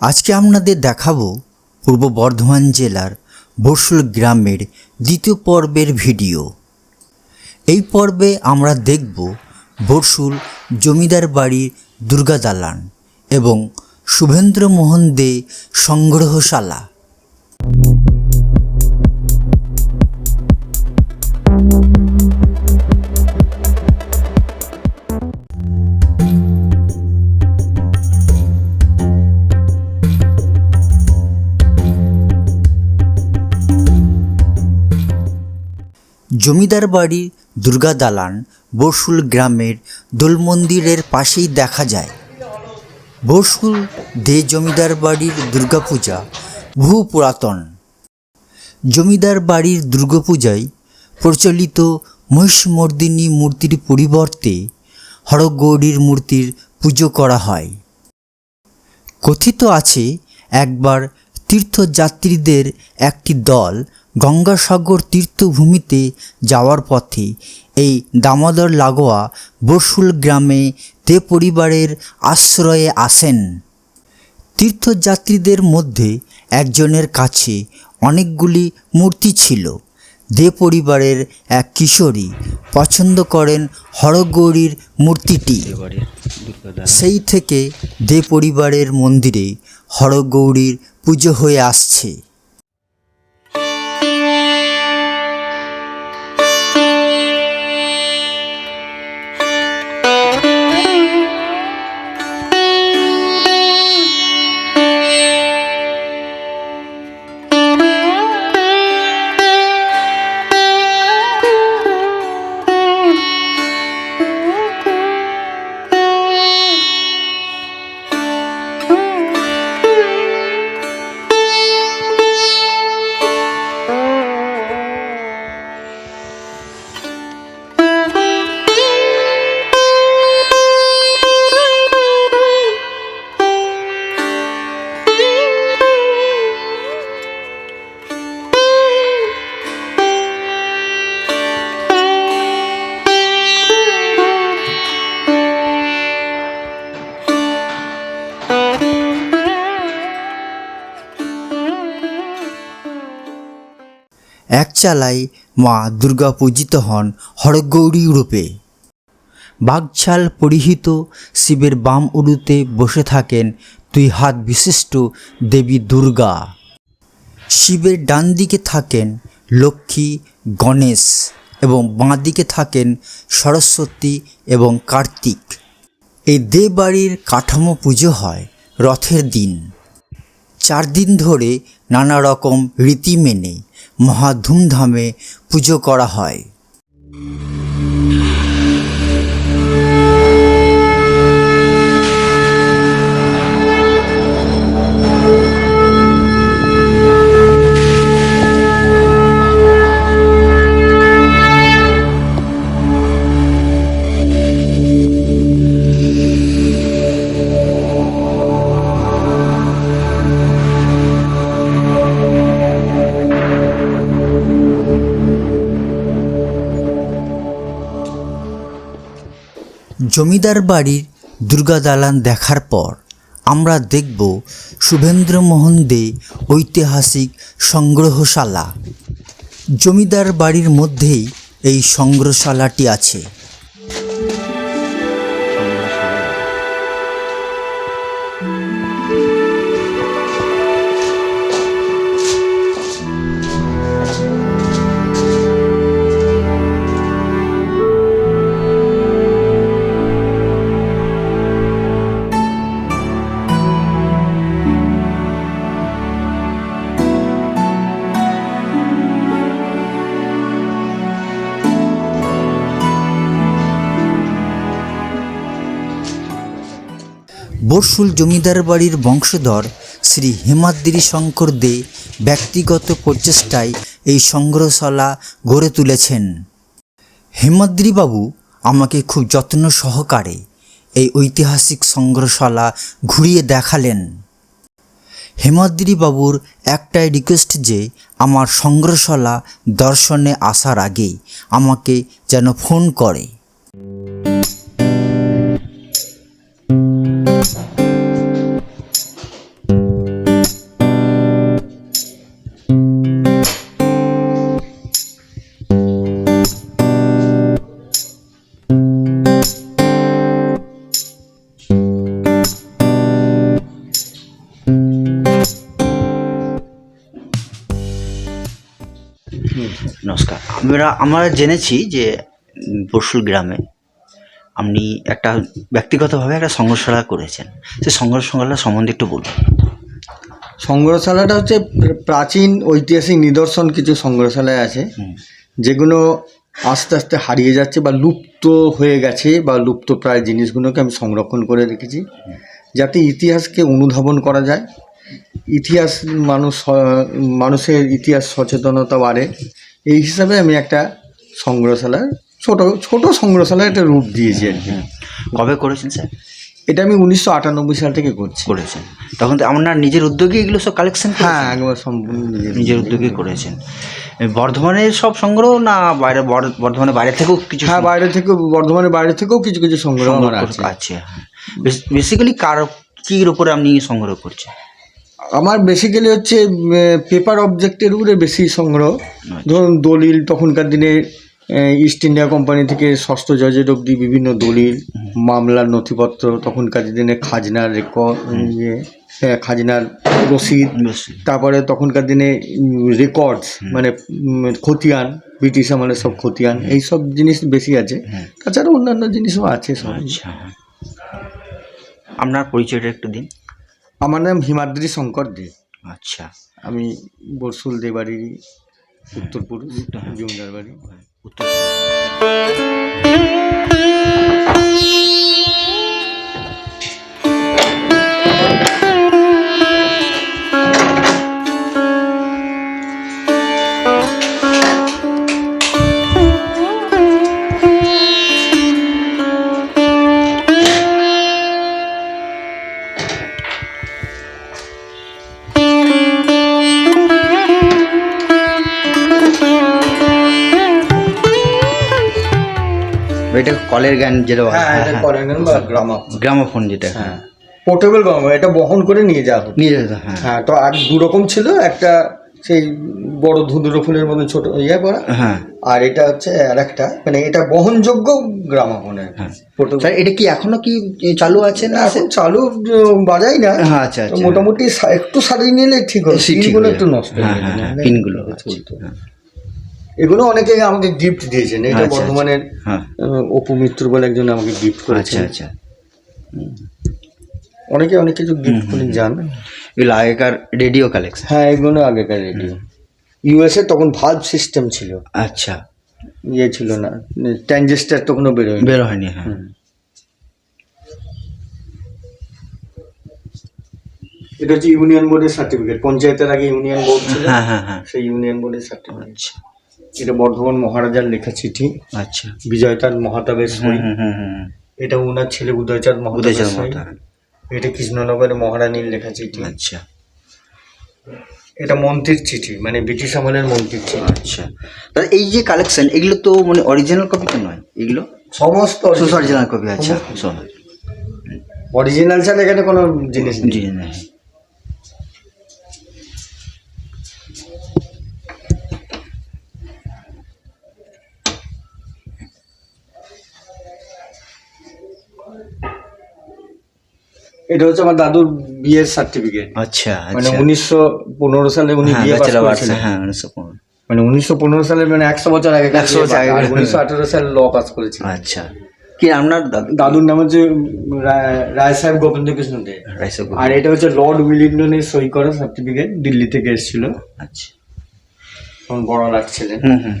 আজকে আপনাদের দেখাবো পূর্ব বর্ধমান জেলার বসুল গ্রামের দ্বিতীয় পর্বের ভিডিও। এই পর্বে আমরা দেখব বসুল জমিদার বাড়ির দুর্গা দালান এবং শুভেন্দ্রমোহন দে সংগ্রহশালা। জমিদার বাড়ির দুর্গা দালান বসুল গ্রামের দোল মন্দিরের পাশেই দেখা যায়। বসুল দে জমিদার বাড়ির দুর্গাপূজা বহু পুরাতন। জমিদার বাড়ির দুর্গাপূজায় প্রচলিত মহিষমর্দিনী মূর্তির পরিবর্তে হরগৌরীর মূর্তির পুজো করা হয়। কথিত আছে, একবার তীর্থযাত্রীদের একটি দল গঙ্গাসাগর তীর্থভূমিতে যাওয়ার পথে এই দামোদর লাগোয়া বসুল গ্রামে তে পরিবারের আশ্রয়ে আসেন। তীর্থযাত্রীদের মধ্যে একজনের কাছে অনেকগুলি মূর্তি ছিল। দে পরিবারের এক কিশোরী পছন্দ করেন হরগৌরীর মূর্তিটি। সেই থেকে দে পরিবারের মন্দিরে হরগৌরীর পুজো হয়ে আসছে। এক চালায় মা দুর্গা পূজিত হন হরগৌরী রূপে। বাঘছাল পরিহিত শিবের বাম উরুতে বসে থাকেন দুই হাত বিশিষ্ট দেবী দুর্গা। শিবের ডান দিকে থাকেন লক্ষ্মী, গণেশ এবং বাঁ দিকে থাকেন সরস্বতী এবং কার্তিক। এই দেবাড়ির কাঠামো পুজো হয় রথের দিন। চার দিন ধরে নানা রকম রীতি মেনে মহা ধুমধামে পুজো করা হয়। জমিদার বাড়ির দুর্গা দালান দেখার পর আমরা দেখব শুভেন্দ্রমোহন দে ঐতিহাসিক সংগ্রহশালা। জমিদার বাড়ির মধ্যেই এই সংগ্রহশালাটি আছে। বর্ষুল জমিদার বাড়ির বংশধর শ্রী হেমাদ্রি শঙ্কর দে ব্যক্তিগত প্রচেষ্টায় এই সংগ্রহশালা গড়ে তুলেছেন। হেমাদ্রিবাবু আমাকে খুব যত্ন সহকারে এই ঐতিহাসিক সংগ্রহশালা ঘুরিয়ে দেখালেন। হেমাদ্রিবাবুর একটাই রিকোয়েস্ট যে আমার সংগ্রহশালা দর্শনে আসার আগে আমাকে যেন ফোন করে। নমস্কার। আমরা আমরা জেনেছি যে বসুল গ্রামে আপনি একটা ব্যক্তিগতভাবে একটা সংগ্রহশালা করেছেন। সেই সংগ্রহশালা সম্বন্ধে একটু বলুন। সংগ্রহশালাটা হচ্ছে প্রাচীন ঐতিহাসিক নিদর্শন কিছু সংগ্রহশালায় আছে। যেগুলো আস্তে আস্তে হারিয়ে যাচ্ছে বা লুপ্ত হয়ে গেছে বা লুপ্ত প্রায় জিনিসগুলোকে আমি সংরক্ষণ করে রেখেছি। যাতে ইতিহাসকে অনুধাবন করা যায়। ইতিহাস মানুষ মানুষের ইতিহাস সচেতনতা বাড়ে। এই হিসাবে আমি একটা সংগ্রহশালার ছোট ছোট সংগ্রহশালায় একটা রূপ দিয়েছি আর কি। কবে করেছেন স্যার? এটা আমি উনিশশো আটানব্বই সাল থেকে করছি। করেছেন। তখন তো আপনার নিজের উদ্যোগে এগুলো সব কালেকশন হ্যাঁ একবার সম্পূর্ণ নিজের উদ্যোগে করেছেন। এ, বর্ধমানের সব সংগ্রহ না বাইরে বর- বর্ধমানের বাইরে থেকেও কিছু হ্যাঁ বাইরে থেকে বর্ধমানের বাইরে থেকেও কিছু কিছু সংগ্রহ আছে। বেসিক্যালি কার কির উপরে আপনি সংগ্রহ করছেন? আমার বেসিক্যালি হচ্ছে পেপার অবজেক্টের উপরে বেশি সংগ্রহ। ধরুন দলিল তখনকার দিনে ইস্ট ইন্ডিয়া কোম্পানি থেকে ষষ্ঠ জজের অবধি বিভিন্ন দলিল মামলার নথিপত্র তখনকার দিনে খাজনার রেকর্ড ইয়ে হ্যাঁ, খাজনার রসিদ তারপরে তখনকার দিনে রেকর্ডস মানে খতিয়ান ব্রিটিশ আমলের সব খতিয়ান এইসব জিনিস বেশি আছে। তাছাড়া অন্যান্য জিনিসও আছে সব। আচ্ছা। আপনার পরিচয়টা একটু দিন। আমার নাম হিমাদ্রি শঙ্কর দে। আচ্ছা। আমি বরসুল দেবাড়ির উত্তরপুর। জমিদার বাড়ি। উত্তর এটা কলের গান যেটা হ্যাঁ এটা করেন বা গ্রামাফোন। গ্রামোফোন যেটা হ্যাঁ। পোর্টেবল গ্রামাফোন এটা বহন করে নিয়ে যাওয়া হতো। নিয়ে যেতে হ্যাঁ। হ্যাঁ তো আর দু রকম ছিল একটা সেই বড় ধুঁধুরো ফুলের মতো ছোট ইয়ে করা। হ্যাঁ। আর এটা হচ্ছে আর একটা মানে এটা বহনযোগ্য গ্রামাফোনের হ্যাঁ। পোর্টেবল। স্যার এটা কি এখনও কি চালু আছে না এখন চালু বাজাই না। হ্যাঁ আচ্ছা আচ্ছা। মোটামুটি একটু সারিয়ে নিলে ঠিক হবে। সে পিনগুলো একটু নষ্ট হ্যাঁ হয়ে হ্যাঁ হ্যাঁ পিনগুলো চলতো। এগুলো অনেকে আমাকে গিফট দিয়েছেন। এটা আচ্ছা, বর্ধমানের হ্যাঁ। অপু মিত্র বলে একজন আমাকে গিফট আচ্ছা করেছেন আচ্ছা অনেকে অনেক কিছু গিফট করে যান এগুলো আগেকার রেডিও কালেকশন হ্যাঁ এগুলো আগেকার রেডিও ইউএসএ তখন ভাল্ব সিস্টেম ছিল। আচ্ছা। ইয়ে ছিল না। ট্রানজিস্টার তখনও বেরোয়নি বের হয়নি হ্যাঁ। এটা হচ্ছে ইউনিয়ন বোর্ডের সার্টিফিকেট পঞ্চায়েতের আগে ইউনিয়ন বোর্ড ছিল। হ্যাঁ হ্যাঁ হ্যাঁ। সেই ইউনিয়ন বোর্ডের সার্টিফিকেট আচ্ছা। এটা বর্ধমান মহারাজার লেখা চিঠি। আচ্ছা। বিজয়তার মহাতাবের সই। এটা ওনার ছেলে উদয়চাঁদ উদয়চাঁদ সই। এটা কৃষ্ণনগরের মহারানীর লেখা চিঠি। আচ্ছা। এটা মন্ত্রীর চিঠি মানে ব্রিটিশ আমলের মন্ত্রীর চিঠি। আচ্ছা। তাহলে এই যে কালেকশন এগুলো তো মানে অরিজিনাল কপি তো নয়? এগুলো? সমস্ত অরিজিনাল কপি আচ্ছা। অরিজিনাল ছাড়া এখানে কোনো জিনিস নেই। এটা হচ্ছে আমার দাদুর বিয়ের সার্টিফিকেট আচ্ছা মানে আচ্ছা। উনিশশো পনেরো সালে উনি হ্যাঁ বিয়ে পাস করেছিলেন। হ্যাঁ উনিশশো পনেরো। মানে উনিশশো পনেরো সালে মানে একশো বছর আগে 100 বছর আগে। উনিশশো আঠারো সালে ল পাস করেছিলেন। আচ্ছা। কি আপনার দাদুর নাম হচ্ছে রায়- সাহেব গোবিন্দ কৃষ্ণ দে আর এটা হচ্ছে লর্ড উইলিংটনের সই করা সার্টিফিকেট দিল্লি থেকে এসেছিল। আচ্ছা। তখন বড় লাগছিলেন। হুম হুম।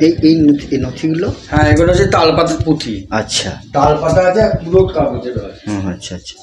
এই এই নথি- এই নথিগুলো? হ্যাঁ এগুলো হচ্ছে তালপাতার পুঁথি। আচ্ছা। তালপাতা আছে আর পুরো কাগজের আছে। হুম আচ্ছা আচ্ছা।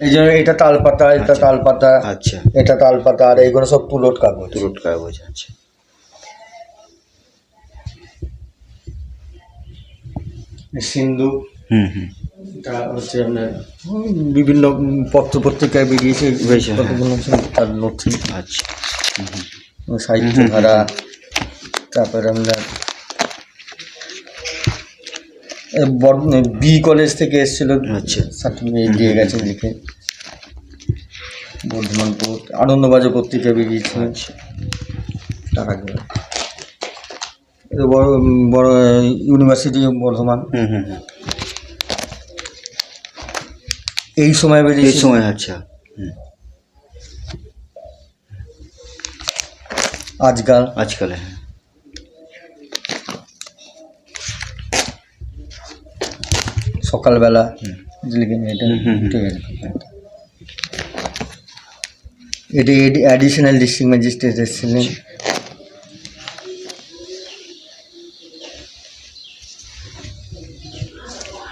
এই যে এটা তালপাতা এটা তালপাতা আচ্ছা। এটা তালপাতা আর এইগুলো সব তুলোট কাগজ। তুরট কাগজ আছে সিন্ধু হুম হুম। এটা হচ্ছে আপনার উম, বিভিন্ন উম, পত্র পত্রিকায় বেরিয়েছে বেরিয়েছে, হ্যাঁ। কতগুলো তার নথি। আচ্ছা। সাহিত্য ধারা তারপরে আমরা বি কলেজ থেকে এসেছিল। আচ্ছা। সার্টিফিকেট দিয়ে গেছে লিখে। বর্ধমান আনন্দবাজার পত্রিকা বেরিয়েছিল টাকা দিয়ে। বড় বড় ইউনিভার্সিটি বর্ধমান। হুম হুম হুম। এই সময় বেরিয়ে এই সময় আচ্ছা। আজকাল। আজকাল হ্যাঁ। সকালবেলা লিখে নিই এটা। ঠিক আছে। এটি অ্যাডিশনাল ডিস্ট্রিক্ট ম্যাজিস্ট্রেট এসেছিলেন।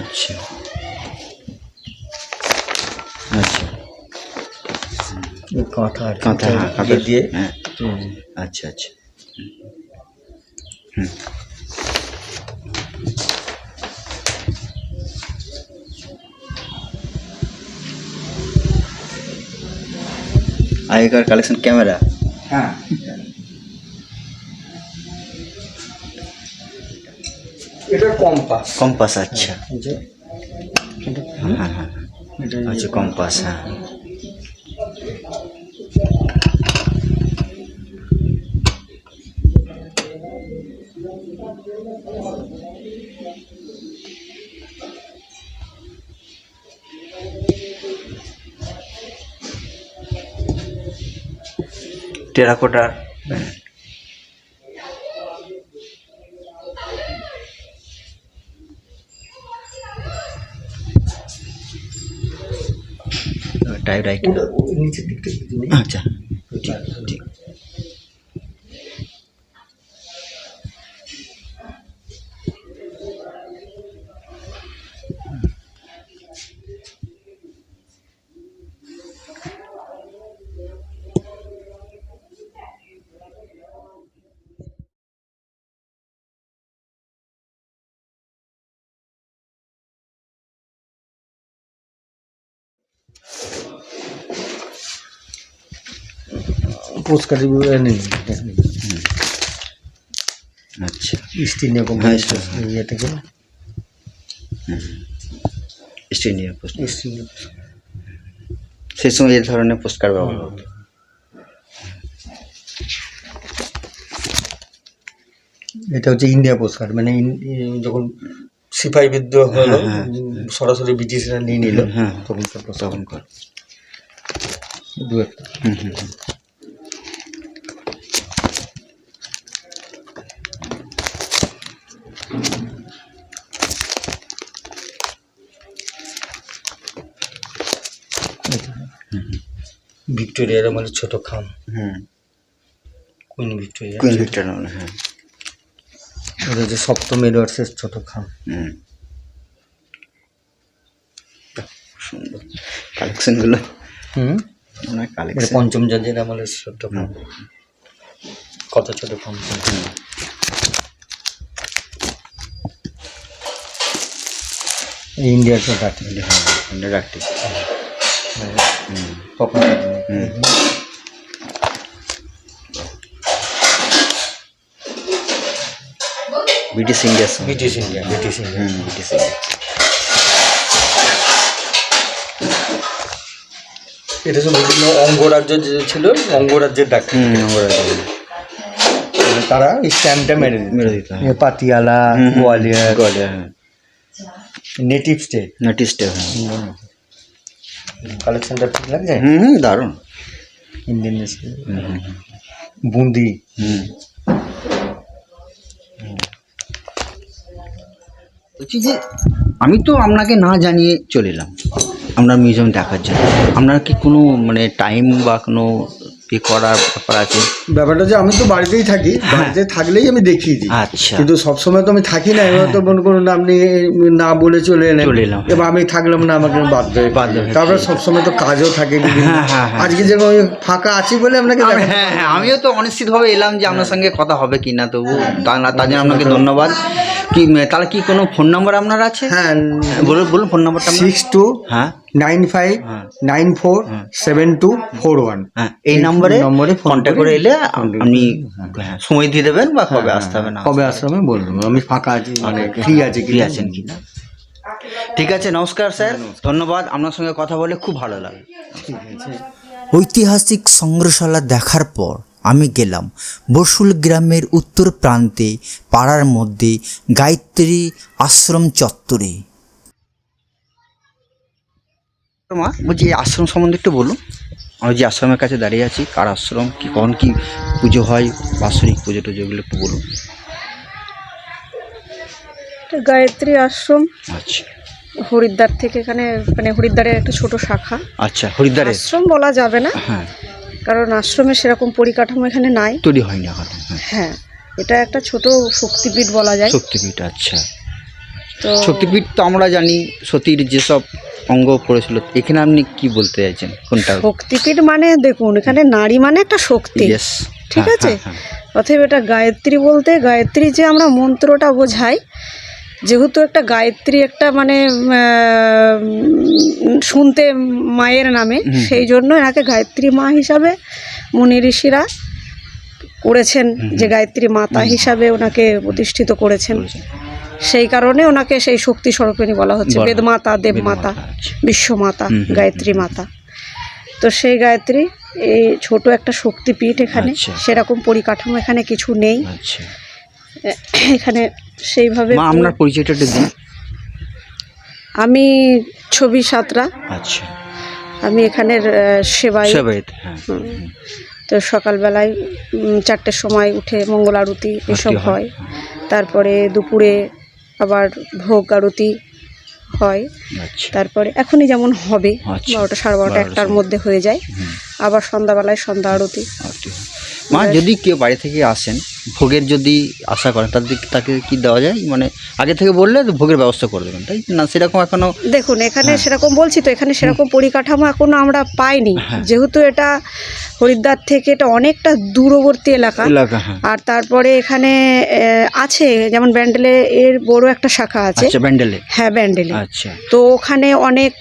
আচ্ছা। আচ্ছা। কাঁথা দিয়ে? হ্যাঁ। আচ্ছা আচ্ছা। হুম। আগেকার কালেকশন ক্যামেরা হ্যাঁ। এটা কম্পাস কম্পাস আচ্ছা। হ্যাঁ হ্যাঁ হ্যাঁ। আচ্ছা কম্পাস হ্যাঁ। Terracotta type right. আচ্ছা ঠিক ঠিক। পোস্ট কার্ড নেই আচ্ছা। ইস্ট ইন্ডিয়া হ্যাঁ, কোম্পানি ইয়ে থেকে। East India post East India সেই সময় এই ধরনের পোস্ট কার্ড ব্যবহার হতো। এটা হচ্ছে ইন্ডিয়া পোস্ট কার্ড মানে যখন সিপাহী বিদ্রোহ হলো হ্যাঁ, সরাসরি ব্রিটিশরা নিয়ে নিল। হ্যাঁ তখন তার post তখন কর। দু একটা। হুম হুম। ভিক্টোরিয়ার মানে ছোট খাম। হুম। কুইন ভিক্টোরিয়া কুইন ভিক্টোরিয়া হ্যাঁ। ওটা হচ্ছে সপ্তম এডওয়ার্ডসের ছোট খাম। হুম। সুন্দর। কালেকশনগুলো। হুম? অনেক কালেকশন। পঞ্চম জাজের আমলের ছোট খাম। কত ছোট খাম? ইন্ডিয়ার ছোট আর্টিকেল হ্যাঁ রাখতে হুম। ব্রিটিশ ইন্ডিয়ার সময় British India British India. British India. এটা বিভিন্ন অঙ্গরাজ্য যে ছিল অঙ্গরাজ্যের ডাক। হুম আমরা মানে তারা এই স্ট্যাম্পটা মেরে মেরে দিতে হয়। এ পাতিয়ালা গোয়ালিয়র গোয়ালিয়র নেটিভ স্টেট নটিশটা হ্যাঁ। কালেকশনটা ঠিক লাগছে? হুম দারুণ। ইন্ডিয়ান। বুন্দি? হুম। বলছি যে আমি তো আপনাকে না জানিয়ে চলে এলাম। আপনার মিউজিয়াম দেখার জন্য। আপনার কি কোনো মানে টাইম বা কোনো ই করার ব্যাপার আছে? ব্যাপারটা যে আমি তো বাড়িতেই থাকি বাড়িতে থাকলেই আমি দেখিয়ে দিই। আচ্ছা। কিন্তু সবসময় তো আমি থাকি না এবার তো মনে করুন আপনি না বলে চলে এলেন। চলে এলাম। এবার আমি থাকলাম না আমাকে বাধ্য হয়ে বাধ্য তারপরে সবসময় তো কাজও থাকে হ্যাঁ, হ্যাঁ, হ্যাঁ। আজকে যেরকম আমি ফাঁকা আছি বলে আপনাকে হ্যাঁ হ্যাঁ আমিও তো অনিশ্চিতভাবে এলাম যে আপনার সঙ্গে কথা হবে কি না তবু তার জন্য আপনাকে ধন্যবাদ। কি তাহলে কি কোনো ফোন নাম্বার আপনার আছে? হ্যাঁ বলুন বলুন ফোন নাম্বারটা। সিক্স টু হ্যাঁ। নাইন ফাইভ হ্যাঁ। Nine four seven two four one হ্যাঁ এই নম্বরে নম্বরে ফোনটা করে এলে আপনি হ্যাঁ, সময় দিয়ে দেবেন বা কবে আসতে হবে না কবে আসলে আমি বলব আমি ফাঁকা আছি মানে ফ্রি আছি ফ্রি আছেন কি না ঠিক আছে নমস্কার স্যার। ধন্যবাদ। আপনার সঙ্গে কথা বলে খুব ভালো লাগে ঠিক আছে। ঐতিহাসিক সংগ্রহশালা দেখার পর আমি গেলাম। বসুল গ্রামের উত্তর প্রান্তে পাড়ার মধ্যে গায়ত্রী আশ্রম চত্বরে। মা বলছি এই আশ্রম সম্বন্ধে একটু বলুন। আমি যে আশ্রমের কাছে দাঁড়িয়ে আছি কার আশ্রম কি কখন কি পুজো হয় বাৎসরিক পুজো টুজো এগুলো একটু বলুন। গায়ত্রী আশ্রম। আচ্ছা। হরিদ্বার থেকে এখানে মানে হরিদ্বারের একটা ছোট শাখা। আচ্ছা হরিদ্বারে আশ্রম বলা যাবে না। হ্যাঁ। কারণ আশ্রমে সেরকম পরিকাঠামো এখানে নাই। তৈরি হয়নি এখন হ্যাঁ। হ্যাঁ এটা একটা ছোট শক্তিপীঠ বলা যায়। শক্তিপীঠ আচ্ছা। তো শক্তিপীঠ তো আমরা জানি সতীর যেসব অঙ্গ পড়েছিল এখানে আপনি কি বলতে চাইছেন? কোনটা? শক্তিপীঠ মানে দেখুন এখানে নারী মানে একটা শক্তি। ঠিক আছে? অতএব এটা গায়ত্রী বলতে গায়ত্রী যে আমরা মন্ত্রটা বোঝাই যেহেতু একটা গায়ত্রী একটা মানে শুনতে মায়ের নামে সেই জন্য এনাকে গায়ত্রী মা হিসাবে মুনি ঋষিরা করেছেন যে গায়ত্রী মাতা হিসাবে ওনাকে প্রতিষ্ঠিত করেছেন। সেই কারণে ওনাকে সেই শক্তি স্বরূপিণী বলা হচ্ছে বেদমাতা দেবমাতা আচ্ছা। বিশ্বমাতা গায়ত্রী মাতা। তো সেই গায়ত্রী এই ছোট একটা শক্তিপীঠ এখানে আচ্ছা। সেরকম পরিকাঠামো এখানে কিছু নেই। আচ্ছা। এখানে সেইভাবে মা আপনার পরিচয়টা একটু দিন। আমি ছবি সাতরা। আচ্ছা। আমি এখানের সেবাই হ্যাঁ। তো সকালবেলায় চারটের সময় উঠে মঙ্গল আরতি এসব হয়, তারপরে দুপুরে আবার ভোগ আরতি হয়। আচ্ছা। তারপরে এখনই যেমন হবে আচ্ছা। বারোটা সাড়ে বারোটা একটার মধ্যে হয়ে যায়। আবার সন্ধ্যাবেলায় সন্ধ্যা আরতি। আরতি। মা যদি কেউ বাড়ি থেকে আসেন ভোগের যদি আশা করেন তাদের তাকে কি দেওয়া যায়? মানে আগে থেকে বললে ভোগের ব্যবস্থা করে দেবেন তাই না? সেরকম এখনও দেখুন এখানে হ্যাঁ। সেরকম বলছি তো এখানে সেরকম পরিকাঠামো এখনও আমরা পাইনি। হ্যাঁ। যেহেতু এটা হরিদ্বার থেকে এটা অনেকটা দূরবর্তী এলাকা। হ্যাঁ। আর তারপরে এখানে আছে যেমন ব্যান্ডেলে এর বড় একটা শাখা আছে। আচ্ছা ব্যান্ডেলে? হ্যাঁ ব্যান্ডেলে। আচ্ছা। তো ওখানে অনেক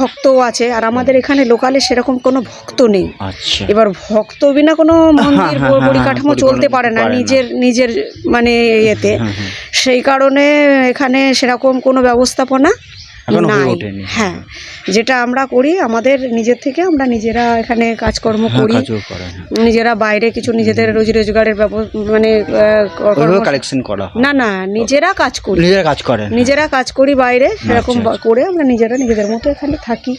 ভক্তও আছে আর আমাদের এখানে লোকালে সেরকম কোনো ভক্ত নেই। আচ্ছা। এবার ভক্ত বিনা কোনো মন্দির পরিকাঠামো চলতে পারে না। নিজের নিজের মানে ইয়েতে হ্যাঁ, হ্যাঁ। সেই কারণে এখানে সেরকম কোনো ব্যবস্থাপনা নাই। হ্যাঁ যেটা আমরা করি আমাদের নিজের থেকে আমরা নিজেরা এখানে কাজকর্ম হ্যাঁ, করি। করে হ্যাঁ। নিজেরা বাইরে কিছু নিজেদের রোজি রোজগারের মানে কালেকশন করা না না নিজেরা কাজ করি। নিজেরা কাজ করেন নিজেরা কাজ করি বাইরে সেরকম আচ্ছা, করে আমরা নিজেরা নিজেদের মতো এখানে থাকি।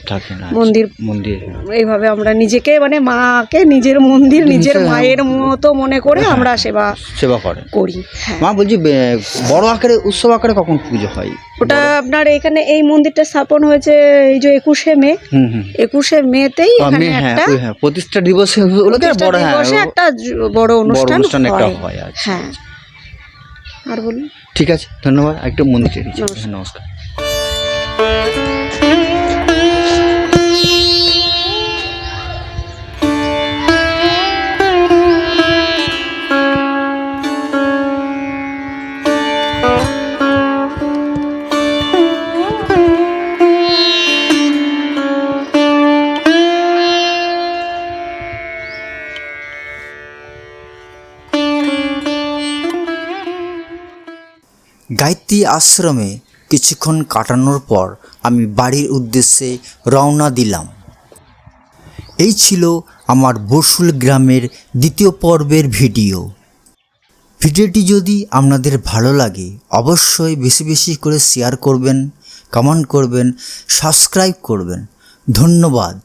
মন্দির মন্দির এইভাবে আমরা নিজেকে মানে মাকে নিজের মন্দির নিজের মায়ের মতো মনে করে আমরা সেবা সেবা করি হ্যাঁ। মা বলছি বড় আকারে উৎসব আকারে কখন পুজো হয়? ওটা আপনার এখানে এই মন্দিরটা স্থাপন হয়েছে এই যে একুশে মে। একুশে মেতেই এখানে একটা হ্যাঁ প্রতিষ্ঠা দিবসে বড় একটা বড় অনুষ্ঠান হয়। হয় আচ্ছা। হ্যাঁ। আর বলুন। ঠিক আছে ধন্যবাদ একটু মন্দির। নমস্কার। হ্যাঁ, নমস্কার। গায়ত্রী আশ্রমে কিছুক্ষণ কাটানোর পর আমি বাড়ির উদ্দেশ্যে রওনা দিলাম। এই ছিল আমার বসুল গ্রামের দ্বিতীয় পর্বের ভিডিও। ভিডিওটি যদি আপনাদের ভালো লাগে, অবশ্যই বেশি বেশি করে শেয়ার করবেন কমেন্ট করবেন সাবস্ক্রাইব করবেন। ধন্যবাদ।